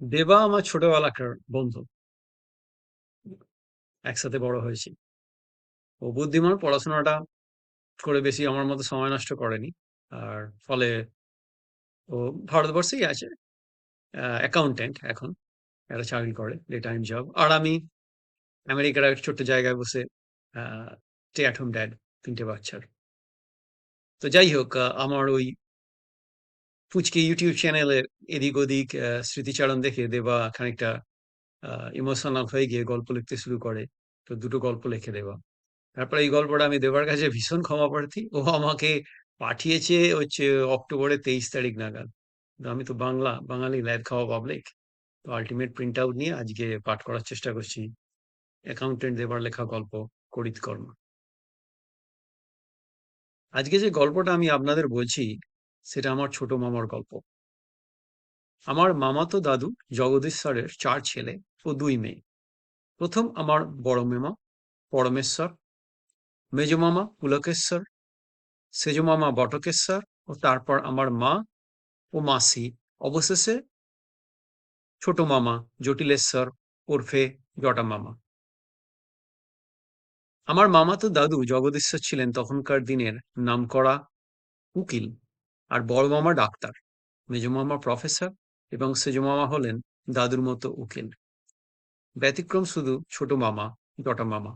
দেবা আমার ছোটবেলাকার বন্ধু। একসাথে বড় হয়েছি। ও বুদ্ধিমান, পড়াশোনাটা করে বেশি আমার মতো সময় নষ্ট করেনি। আর ফলে ও ভারতবর্ষেই আছে। অ্যাকাউন্টেন্ট এখন। একটা চাকরি করে ডে টাইম জব। আর আমি আমেরিকার এক ছোট্ট জায়গায় বসে স্টে এট হোম ড্যাড তিনটে বাচ্চার। তো যাই হোক আমার ওই পুচকে ইউটিউব চ্যানেলে এদিক-ওদিক আ স্মৃতিচারণ দেখে দেবা খানিকটা ইমোশনাল হয়ে গিয়ে গল্প লিখতে শুরু করে। তো দুটো গল্প লিখে দেওয়া। তারপরে এই গল্পটা আমি দেবার কাছে ভীষণ ক্ষমাপ্রার্থী। ও আমাকে পাঠিয়েছে হচ্ছে অক্টোবরের ২৩ তারিখ নাগাদ। আমি তো বাংলা, বাঙালি ল্যাদ খাওয়া পাবলিক। তো আল্টিমেট প্রিন্ট আউট নিয়ে আজকে পাঠ করার চেষ্টা করছি। অ্যাকাউন্টেন্ট দেবার লেখা গল্প 'করিতকর্মা'। আজকে যে গল্পটা আমি আপনাদের বলছি, সেটা আমার ছোট মামার গল্প। আমার মামাতো দাদু জগদীশ স্যারের ৪ ছেলে ও দুই মেয়ে। প্রথম আমার বড় মেমা পরমেশ্বর, মেজ মামা পুলকেশ্বর, সেজ মামা বটকেশ্বর ও তারপর আমার মা ও মাসি অবশেষে ছোট মামা জটিলেশ্বর ওরফে জটা মামা। আমার মামাতো দাদু জগদীশ্বর ছিলেন তখনকার দিনের নামকরা উকিল আর বড় মামা ডাক্তার। মেজ মামা প্রফেসর এবং সেজ মামা হলেন দাদুর মতো উকিল। ব্যতিক্রম শুধু ছোট মামা জটা মামা।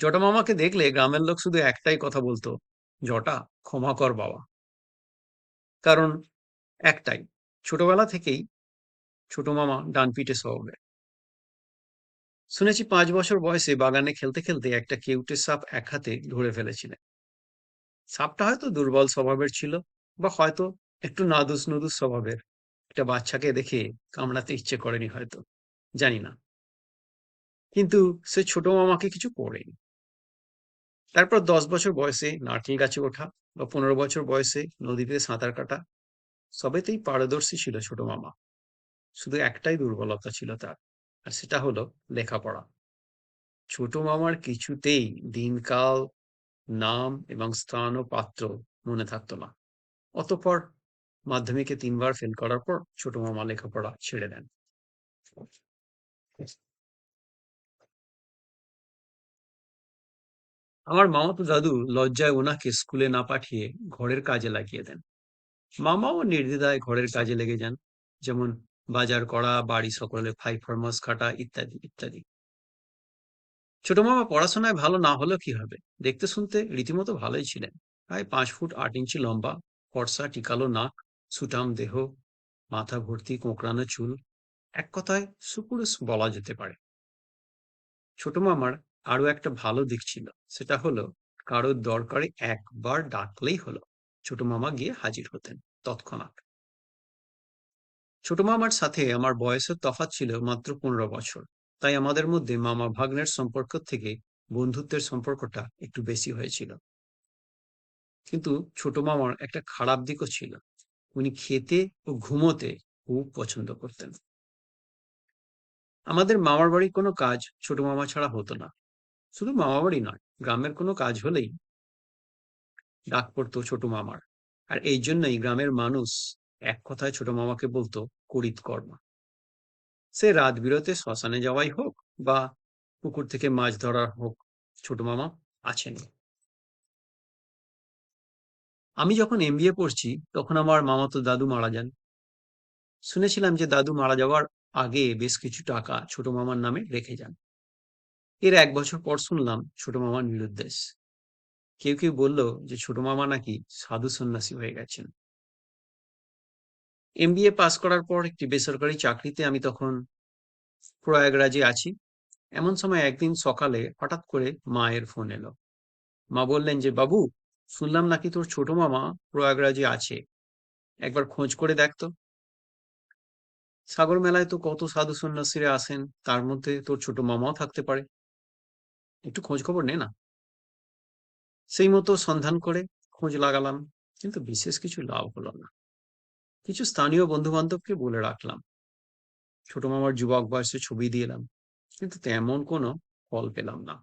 জটা মামাকে দেখলে গ্রামের লোক শুধু একটাই কথা বলতো, "জটা ক্ষমা কর বাবা।" কারণ একটাই, ছোটবেলা থেকেই ছোট মামা ডানপিটে স্বভাবের। শুনেছি পাঁচ বছর বয়সে বাগানে খেলতে, খেলতে একটা কেউটে সাপ এক হাতে ধরে ফেলেছিলেন। সাপটা হয়তো দুর্বল স্বভাবের ছিল বা হয়তো একটু নাদুস-নুদুস স্বভাবের। একটা বাচ্চাকে দেখে কামড়াতে ইচ্ছে করেনি হয়তো, জানি না। কিন্তু সে ছোট মামাকে কিছু করেনি। তারপর ১০ বছর বয়সে নারকেল গাছে ওঠা বা ১৫ বছর বয়সে নদীতে সাঁতার কাটা, সবেতেই পারদর্শী ছিল ছোট মামা। শুধু একটাই দুর্বলতা ছিল তার, আর সেটা হলো লেখাপড়া। ছোট মামার কিছুতেই দিনকাল, নাম এবং স্থান ও পাত্র মনে থাকত না। অতঃপর মাধ্যমিকে তিনবার ফেল করার পর ছোট মামা লেখাপড়া ছেড়ে দেন। আমার মামাতো দাদু লজ্জায় ওনাকে স্কুলে না পাঠিয়ে ঘরের কাজে লাগিয়ে দেন। মামাও নির্দ্বিধায় ঘরের কাজে লেগে যান। যেমন বাজার করা, বাড়ি সকলে ফাই ফরমাস কাটা ইত্যাদি, ইত্যাদি। ছোট মামা পড়াশোনায় ভালো না হলেও কি হবে? দেখতে শুনতে রীতিমতো ভালোই ছিলেন। প্রায় পাঁচ ফুট আট ইঞ্চি লম্বা, ফর্সা টিকালো নাক, সুটাম দেহ, মাথা ভর্তি কোঁকড়ানো চুল। এক কথায় সুপুরুষ বলা যেতে পারে। ছোট মামার আরও একটা ভালো দিক ছিল। সেটা হলো কারোর দরকারে একবার ডাকলেই হলো। ছোট মামা গিয়ে হাজির হতেন তৎক্ষণাৎ। ছোট মামার সাথে আমার বয়সের তফাৎ ছিল মাত্র ১৫ বছর। তাই আমাদের মধ্যে মামা ভাগ্নের সম্পর্ক থেকে বন্ধুত্বের সম্পর্কটা একটু বেশি হয়েছিল। কিন্তু ছোট মামার একটা খারাপ দিকও ছিল। উনি খেতে ও ঘুমোতে খুব পছন্দ করতেন। আমাদের মামার বাড়ির কোনো কাজ ছোট মামা ছাড়া হতো না। শুধু মামা বাড়ি নয়, গ্রামের কোনো কাজ হলেই ডাক পড়তো ছোট মামার। আর এই জন্যই গ্রামের মানুষ এক কথায় ছোট মামাকে বলতো করিতকর্মা। সে রাত বিরতে শ্মশানে যাওয়াই হোক বা পুকুর থেকে মাছ ধরার হোক, ছোট মামা আছেনই। আমি যখন এমবিএ পড়ছি তখন আমার মামাতো দাদু মারা যান। শুনেছিলাম যে দাদু মারা যাওয়ার আগে বেশ কিছু টাকা ছোট মামার নামে রেখে যান। এর এক বছর পর শুনলাম ছোট মামা নিরুদ্দেশ। কেউ, কেউ বলল যে ছোট মামা নাকি সাধু সন্ন্যাসী হয়ে গেছেন। এমবিএ পাস করার পর একটি বেসরকারি চাকরিতে আমি তখন প্রয়াগরাজে আছি। এমন সময় একদিন সকালে হঠাৎ করে মায়ের ফোন এলো। মা বললেন যে, "বাবু, শুনলাম নাকি তোর ছোট মামা প্রয়াগরাজে আছে। একবার খোঁজ করে দেখ তো।" সাগর মেলায় তো কত সাধু সন্ন্যাসীরা আসেন, তার মধ্যে তোর ছোট মামাও থাকতে পারে। একটু খোঁজ খবর নে না। সেই মতো সন্ধান করে খোঁজ লাগালাম, কিন্তু বিশেষ কিছু লাভ হলো না। কিছু স্থানীয় বন্ধু-বান্ধবকে বলে রাখলাম। ছোট মামার যুবক বয়সে ছবি দিয়ে এলাম, কিন্তু তেমন কোনো ফল পেলাম না।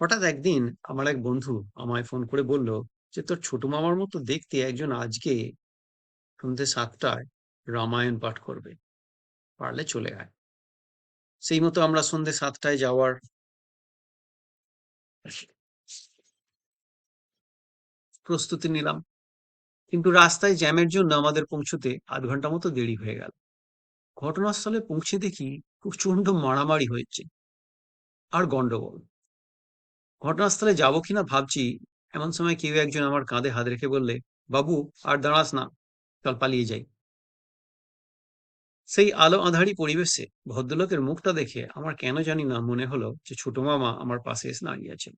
হঠাৎ একদিন আমার এক বন্ধু আমায় ফোন করে বলল যে, "তোর ছোট মামার মতো দেখতে একজন আজকে সন্ধ্যে সাতটায় রামায়ণ পাঠ করবে পারলে চলে আয় সেই মতো আমরা সন্ধে সাতটায় যাওয়ার প্রস্তুতি নিলাম কিন্তু রাস্তায় জ্যামের জন্য আমাদের পৌঁছতে আধ ঘণ্টা মতো দেরি হয়ে গেল। ঘটনাস্থলে পৌঁছে দেখি প্রচণ্ড মারামারি হয়েছে। আর গন্ডগোল। ঘটনাস্থলে যাব কিনা ভাবছি, এমন সময় কেউ একজন আমার কাঁধে হাত রেখে বললে, বাবু, আর দাঁড়াস না, চল পালিয়ে যাই। সেই আলো আঁধারি পরিবেশে ভদ্রলোকের মুখটা দেখে আমার কেন জানি না মনে হলো যে ছোট মামা আমার পাশে এসে দাঁড়িয়ে আছেন।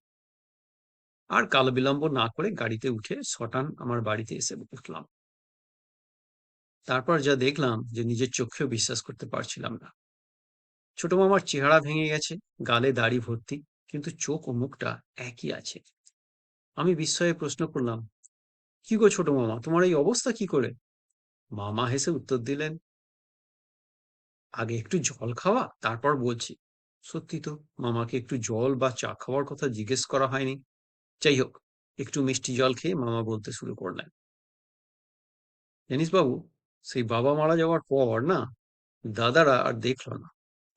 আর কাল বিলম্ব না করে গাড়িতে উঠে সটান আমার বাড়িতে এসে উঠলাম। তারপর যা দেখলাম যে নিজের চোখেও বিশ্বাস করতে পারছিলাম না। ছোট মামার চেহারা ভেঙে গেছে, গালে দাড়ি ভর্তি, কিন্তু চোখ ও মুখটা একই আছে। আমি বিস্ময়ে প্রশ্ন করলাম, কি গো ছোট মামা, তোমার এই অবস্থা কি করে? মামা হেসে উত্তর দিলেন, আগে একটু জল খাওয়া, তারপর বলছি। সত্যি তো, মামাকে একটু জল বা চা খাওয়ার কথা জিজ্ঞেস করা হয়নি। যাই হোক, একটু মিষ্টি জল খেয়ে মামা বলতে শুরু করলেন। জানিস বাবু সেই বাবা মারা যাওয়ার পর না, দাদারা আর দেখল না।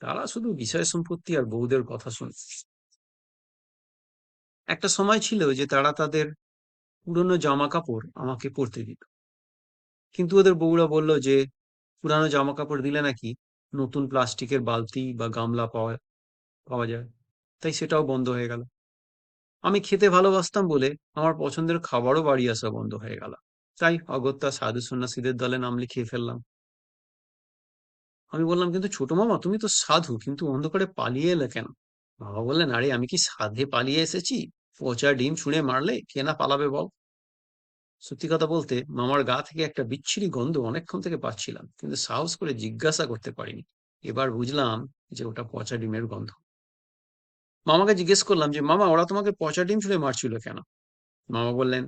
তারা শুধু বিষয় সম্পত্তি আর বউদের কথা শুনছে একটা সময় ছিল যে তারা তাদের পুরনো জামা কাপড় আমাকে পরতে দিত। কিন্তু ওদের বউরা বলল যে, পুরানো জামা কাপড় দিলে নাকি নতুন প্লাস্টিকের বালতি বা গামলা পাওয়া পাওয়া যায়। তাই সেটাও বন্ধ হয়ে গেল। আমি খেতে ভালোবাসতাম বলে আমার পছন্দের খাবারও বাড়ি আসা বন্ধ হয়ে গেল। তাই অগত্যা সাধু সন্ন্যাসীদের দলে নাম লিখিয়ে ফেললাম। আমি বললাম, কিন্তু ছোট মামা, তুমি তো সাধু, কিন্তু অন্ধকারে পালিয়ে এলে কেন? বাবা বললেন, আরে, আমি কি সাধে পালিয়ে এসেছি? পচা ডিম ছুঁড়ে মারলে কে না পালাবে বল? সত্যি কথা বলতে, মামার গা থেকে একটা বিচ্ছিরি গন্ধ অনেকক্ষণ থেকে পাচ্ছিলাম, কিন্তু সাহস করে জিজ্ঞাসা করতে পারিনি। এবার বুঝলাম যে ওটা পচা ডিমের গন্ধ। মামাকে জিজ্ঞেস করলাম যে, মামা, ওরা তোমাকে পচা ডিম ছুঁড়ে মারছিল কেন? মামা বললেন,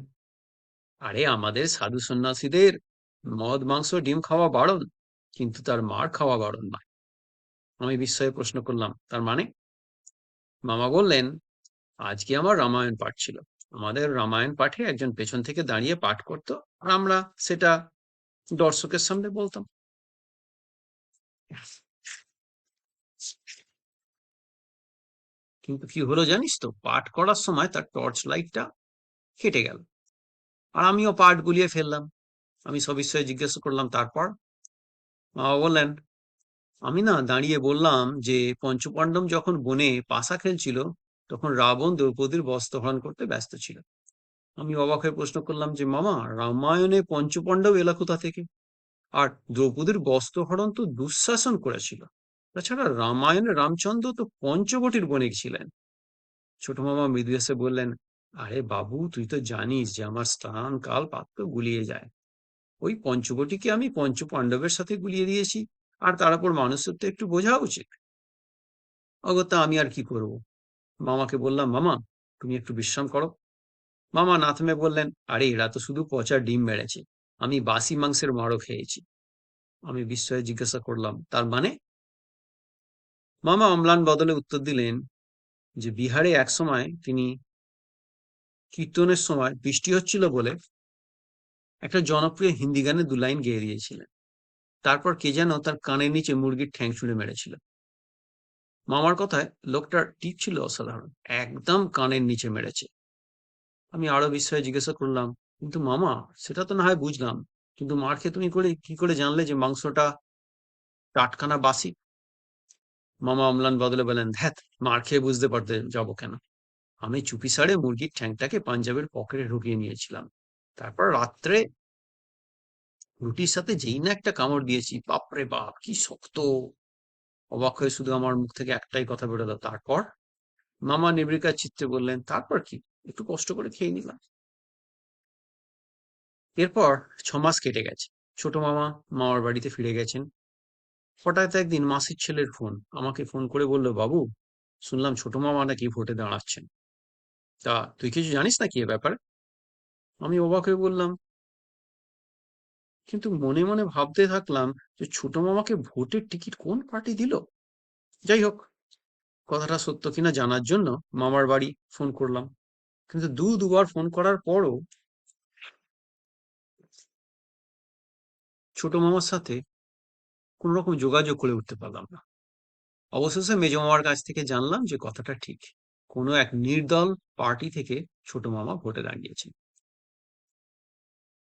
আরে, আমাদের সাধু সন্ন্যাসীদের মদ, মাংস, ডিম খাওয়া বারণ, কিন্তু তার মার খাওয়া বারণ নয়। আমি বিস্ময়ে প্রশ্ন করলাম, তার মানে? মামা বললেন, আজকে আমার রামায়ণ পাঠ ছিল। আমাদের রামায়ণ পাঠে একজন পেছন থেকে দাঁড়িয়ে পাঠ করত, আর আমরা সেটা দর্শকের সামনে বলতাম। কিন্তু কি হলো জানিস তো? পাঠ করার সময় তার টর্চ লাইটটা কেটে গেল। আর আমিও পাঠ গুলিয়ে ফেললাম। আমি সবিস্ময়ে জিজ্ঞাসা করলাম, তারপর? বললেন, আমি না দাঁড়িয়ে বললাম যে পঞ্চপাণ্ডব যখন বনে পাশা খেলছিল, তখন রাবণ দ্রৌপদীর বস্ত্রহরণ করতে ব্যস্ত ছিল। আমি অবাক হয়ে প্রশ্ন করলাম যে, মামা, রামায়ণে পঞ্চপাণ্ডব এলা কোথা থেকে? আর দ্রৌপদীর বস্ত্রহরণ তো দুঃশাসন করেছিল। তাছাড়া রামায়ণে রামচন্দ্র তো পঞ্চবটির বণিক ছিলেন। ছোট মামা মৃদু এসে বললেন, আরে বাবু, তুই তো জানিস যে আমার স্থান কাল পাত্র গুলিয়ে যায়। ওই পঞ্চবটিকে আমি পঞ্চ পাণ্ডবের সাথে গুলিয়ে দিয়েছি, আর তার উপর মানুষের তো একটু বোঝা উচিত। অগত্যা আমি আর কি করব? মামাকে বললাম, মামা, তুমি একটু বিশ্রাম করো। মামা নাথমে বললেন, আরে এরা তো শুধু পচা ডিম মেরেছে, আমি বাসি মাংসের মারও খেয়েছি। আমি বিস্ময়ে জিজ্ঞাসা করলাম, তার মানে? মামা অম্লান বদলে উত্তর দিলেন যে বিহারে এক সময় তিনি কীর্তনের সময় বৃষ্টি হচ্ছিল বলে একটা জনপ্রিয় হিন্দি গানে দু লাইন গেয়ে দিয়েছিলেন। তারপর কে যেন তার কানের নিচে মুরগির ঠ্যাং ছুঁড়ে মেরেছিল। মামার কথায় লোকটার টিপ ছিল অসাধারণ, একদম কানের নিচে মেরেছে। আমি আরও বিস্ময়ে জিজ্ঞাসা করলাম, কিন্তু মামা, সেটা তো না হয় বুঝলাম, কিন্তু মার খেয়ে তুমি করে, কি করে জানলে যে মাংসটা টাটকানা বাসি? মামা অম্লান বদলে বলেন, ধ্যাত, মার খেয়ে বুঝতে পারতে যাব কেন? আমি চুপি সারে মুরগির ঠ্যাংটাকে পাঞ্জাবের পকেটে ঢুকিয়ে নিয়েছিলাম। তারপর রাত্রে রুটির সাথে যেই না একটা কামড় দিয়েছি, বাপরে বাপ, কি শক্ত। অবাক হয়ে শুধু আমার মুখ থেকে একটাই কথা বেরোলো, তারপর? মামা নিবৃকার চিত্তে বললেন, তারপর কি? একটু কষ্ট করে খেয়ে নিলাম। এরপর ছমাস কেটে গেছে। ছোট মামা মামার বাড়িতে ফিরে গেছেন। হঠাৎ একদিন মাসির ছেলের ফোন, আমাকে ফোন করে বলল, বাবু, শুনলাম ছোট মামা নাকি ভোটে দাঁড়াচ্ছেন। তা তুই কিছু জানিস নাকি এ ব্যাপারে? আমি অবাক হয়ে বললাম, কিন্তু মনে মনে ভাবতে থাকলাম যে ছোট মামাকে ভোটের টিকিট কোন পার্টি দিল? যাই হোক, কথাটা সত্য কিনা জানার জন্য মামার বাড়ি ফোন করলাম। কিন্তু দু দুবার ফোন করার পরও ছোট মামার সাথে কোন রকম যোগাযোগ করে উঠতে পারলাম না। অবশেষে মেজো মামার কাছ থেকে জানলাম যে কথাটা ঠিক। কোনো এক নির্দল পার্টি থেকে ছোট মামা ভোটে দাঁড়িয়েছেন।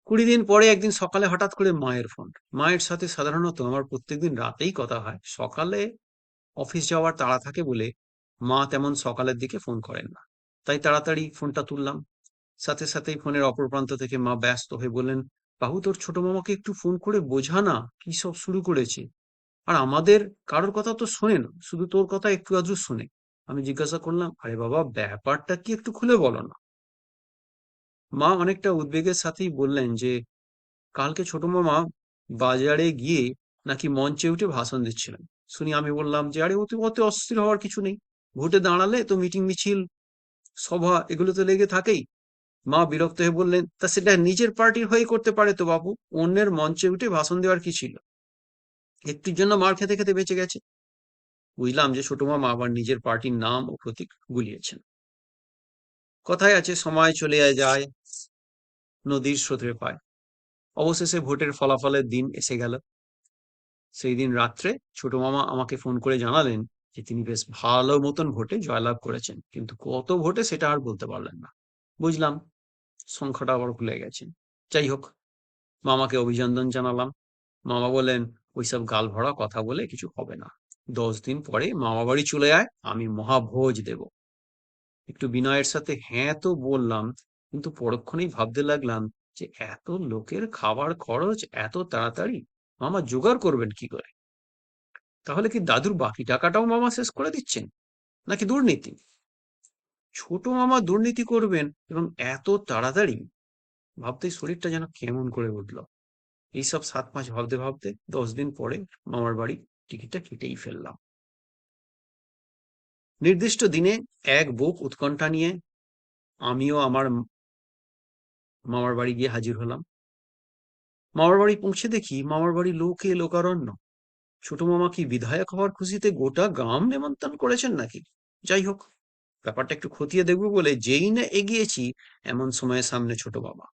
কুড়ি দিন পরে একদিন সকালে হঠাৎ করে মায়ের ফোন। মায়ের সাথে সাধারণত আমার প্রত্যেকদিন রাতেই কথা হয়। সকালে অফিস যাওয়ার তাড়া থাকে বলে মা তেমন সকালের দিকে ফোন করেন না। তাই তাড়াতাড়ি ফোনটা তুললাম। সাথে সাথেই ফোনের অপর প্রান্ত থেকে মা ব্যস্ত হয়ে বললেন বাবু তোর ছোট মামাকে একটু ফোন করে বোঝা না কি সব শুরু করেছে। আর আমাদের কারোর কথা তো শোনে না, শুধু তোর কথা একটু আধটু শোনে। আমি জিজ্ঞাসা করলাম, আরে বাবা, ব্যাপারটা কি একটু খুলে বলো না? মা অনেকটা উদ্বেগের সাথেই বললেন যে, কালকে ছোট মামা বাজারে গিয়ে নাকি মঞ্চে উঠে ভাষণ দিচ্ছিলেন। শুনি আমি বললাম যে, আরে ওতে অত অস্থির হওয়ার কিছু নেই। ভোটে দাঁড়ালে তো মিটিং মিছিল, সভা এগুলো তো লেগে থাকেই। মা বিরক্ত হয়ে বললেন, তা সেটা নিজের পার্টির হয়ে করতে পারে তো বাবু, অন্যের মঞ্চে উঠে ভাষণ দেওয়ার কি ছিল? একটির জন্য মার খেতে খেতে বেঁচে গেছে। বুঝলাম যে ছোট মামা আবার নিজের পার্টির নাম ও প্রতীক গুলিয়েছেন। কথায় আছে, সময় চলে যায়, নদীর স্রোতের পায়। অবশেষে ভোটের ফলাফলের দিন এসে গেল। সেই দিন রাত্রে ছোট মামা আমাকে ফোন করে জানালেন যে তিনি বেশ ভালো মতন ভোটে জয়লাভ করেছেন, কিন্তু কত ভোটে সেটা আর বলতে পারলেন না। বুঝলাম সংখ্যাটা আবার ভুলে গেছেন যাই হোক, মামাকে অভিনন্দন জানালাম। মামা বলেন ওইসব গাল ভরা কথা বলে কিছু হবে না। দশ দিন পরে মামা বাড়ি চলে আয়, আমি মহাভোজ দেব। একটু বিনয়ের সাথে হ্যাঁ তো বললাম, কিন্তু পরক্ষণেই ভাবতে লাগলাম যে এত লোকের খাবার খরচ এত তাড়াতাড়ি, মামা জোগাড় করবেন কি করে? তাহলে কি দাদুর বাকি টাকাটাও মামা শেষ করে দিচ্ছেন? নাকি দুর্নীতি? ছোট মামা দুর্নীতি করবেন এবং এত তাড়াতাড়ি? ভাবতেই শরীরটা যেন কেমন করে উঠল। এইসব সাত মাস ভাবতে ভাবতে দশ দিন পরে মামার বাড়ি টিকিটটা কেটেই ফেললাম। নির্দিষ্ট দিনে এক বুক উৎকণ্ঠা নিয়ে আমিও আমার মামার বাড়ি গিয়ে হাজির হলাম। মামার বাড়ি পৌঁছে দেখি মামার বাড়ি লোকে লোকারণ্য। ছোট মামা কি বিধায়ক হওয়ার খুশিতে গোটা গ্রাম নেমন্তন করেছেন নাকি? যাই হোক ব্যাপারটা একটু খতিয়ে দেখব বলে যেই না এগিয়েছি, এমন সময়ে সামনে ছোট বাবা।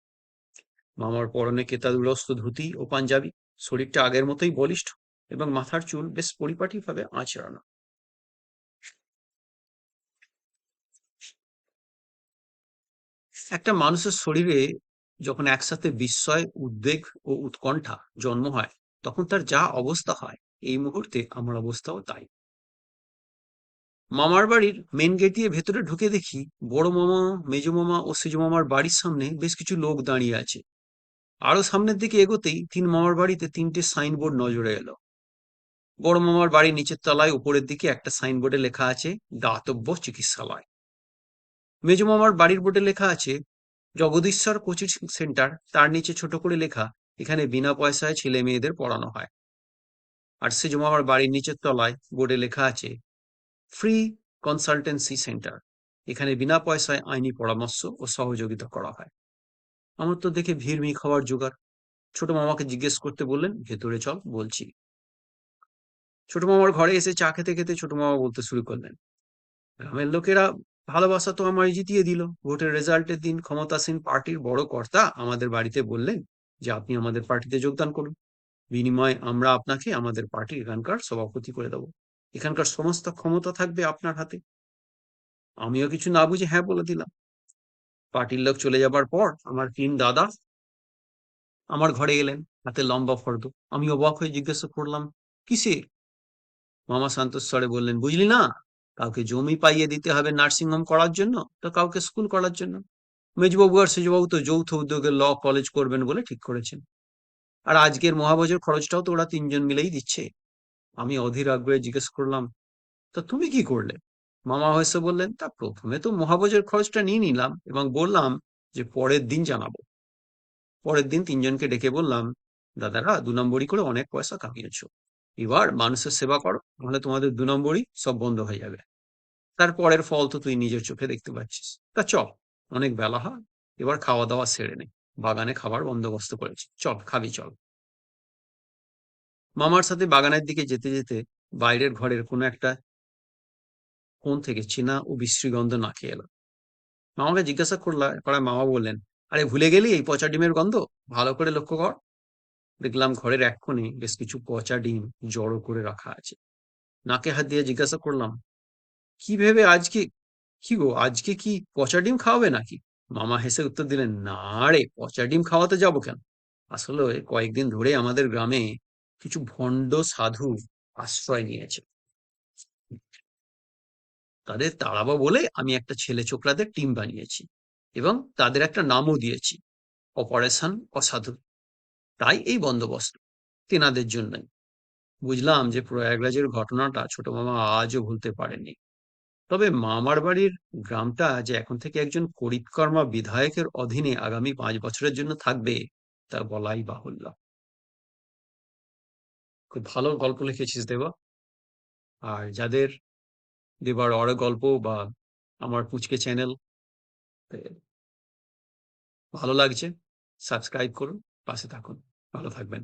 মামার পরনে কেতাদুরস্ত ধুতি ও পাঞ্জাবি, শরীরটা আগের মতোই বলিষ্ঠ এবং মাথার চুল বেশ পরিপাটিভাবে আঁচড়ানো। একটা মানুষের শরীরে যখন একসাথে বিস্ময়, উদ্বেগ ও উৎকণ্ঠা জন্ম হয়, তখন তার যা অবস্থা হয়, এই মুহূর্তে আমার অবস্থাও তাই। মামার বাড়ির মেন গেট দিয়ে ভেতরে ঢুকে দেখি বড় মামা, মেজো মামা ও সেজো মামার বাড়ির সামনে বেশ কিছু লোক দাঁড়িয়ে আছে। আরও সামনের দিকে এগোতেই তিন মামার বাড়িতে তিনটে সাইনবোর্ড নজরে এলো। বড় মামার বাড়ির নিচের তলায় উপরের দিকে একটা সাইনবোর্ডে লেখা আছে, দাতব্য চিকিৎসালয়। মেজ মামার বাড়ির বোর্ডে লেখা আছে, জগদীশ্বর কোচিং সেন্টার। তার নিচে ছোট করে লেখা, এখানে বিনা পয়সায় ছেলে মেয়েদের পড়ানো হয়। আর সেজো মামার বাড়ির নিচের তলায় বোর্ডে লেখা আছে ফ্রি কনসালটেন্সি সেন্টার এখানে বিনা পয়সায় আইনি পরামর্শ ও সহযোগিতা করা হয়। আমার তো দেখে ভিড় ভিড়মিক হওয়ার জোগাড়। ছোট মামাকে জিজ্ঞেস করতে বললেন, ভেতরে চল, বলছি। ছোট মামার ঘরে এসে চা খেতে খেতে ছোট মামা বলতে শুরু করলেন, গ্রামের লোকেরা ভালোবাসা তো আমায় জিতিয়ে দিল। ভোটের রেজাল্টের দিন ক্ষমতাসীন পার্টির বড় কর্তা আমাদের বাড়িতে বললেন যে, আপনি আমাদের পার্টিতে যোগদান করুন। বিনিময়ে আমরা আপনাকে আমাদের পার্টির এখানকার সভাপতি করে দেবো। এখানকার সমস্ত ক্ষমতা থাকবে আপনার হাতে। আমিও কিছু না বুঝে হ্যাঁ বলে দিলাম। পার্টির লোক চলে যাবার পর আমার তিন দাদা আমার ঘরে এলেন, হাতে লম্বা ফর্দ। আমি অবাক হয়ে জিজ্ঞাসা করলাম কিসের মামা শান্তস্বরে বললেন, বুঝলি না, কাউকে জমি পাইয়ে দিতে হবে নার্সিং হোম করার জন্য, তো কাউকে স্কুল করার জন্য। মেজবাবু আর সেজবাবু তো যৌথ উদ্যোগে ল, কলেজ করবেন বলে ঠিক করেছেন। আর আজকের মহাভোজের খরচটাও তো ওরা তিনজন মিলেই দিচ্ছে। আমি অধীর আগ্রহে জিজ্ঞেস করলাম, তা তুমি কি করলে? মামা হয়েছে বললেন, তা প্রথমে তো মহাভোজের খরচটা নিয়ে নিলাম এবং বললাম যে পরের দিন জানাব। পরের দিন তিনজনকে ডেকে বললাম, দাদারা, দু নম্বরই করে অনেক পয়সা কামিয়েছ। এবার মানুষের সেবা করো, নাহলে তোমাদের দু নম্বরই সব বন্ধ হয়ে যাবে। তারপরের ফল তো তুই নিজের চোখে দেখতে পাচ্ছিস। তা চল, অনেক বেলা হয়, এবার খাওয়া দাওয়া সেরে নে। বাগানে খাবার বন্দোবস্ত করেছি। চল, খাবি, চল। মামার সাথে বাগানের দিকে যেতে যেতে বাইরের ঘরের কোনো একটা কোণ থেকে চেনা ও বিশ্রী গন্ধ নাকে এলো। মামাকে জিজ্ঞাসা করলা, করায় মামা বললেন, আরে ভুলে গেলি এই পচা ডিমের গন্ধ? ভালো করে লক্ষ্য কর। দেখলাম ঘরের এক কোণে বেশ কিছু পচা ডিম জড়ো করে রাখা আছে। নাকে হাত দিয়ে জিজ্ঞাসা করলাম, কি ভেবে আজকে, কি গো, আজকে কি পচা ডিম খাওয়াবে নাকি? মামা হেসে উত্তর দিলেন, না রে, পচা ডিম খাওয়াতে যাব কেন? আসলে কয়েকদিন ধরে আমাদের গ্রামে কিছু ভণ্ড সাধু আশ্রয় নিয়েছে। তাদের তাড়াবো বলে আমি একটা ছেলে ছোকরাদের টিম বানিয়েছি এবং তাদের একটা নামও দিয়েছি, অপারেশন অসাধু। তাই এই বন্দোবস্ত, তেনাদের জন্যই। বুঝলাম যে প্রয়াগরাজের ঘটনাটা ছোট মামা আজও ভুলতে পারেনি তবে মামার বাড়ির গ্রামটা যে এখন থেকে একজন করিতকর্মা বিধায়কের অধীনে আগামী পাঁচ বছরের জন্য থাকবে, তা বলাই বাহুল্য। খুব ভালো গল্প লিখেছিস দেবা। আর যাদের দেবার অর গল্প বা আমার পুচকে চ্যানেল ভালো লাগছে, সাবস্ক্রাইব করুন, পাশে থাকুন। ভালো থাকবেন।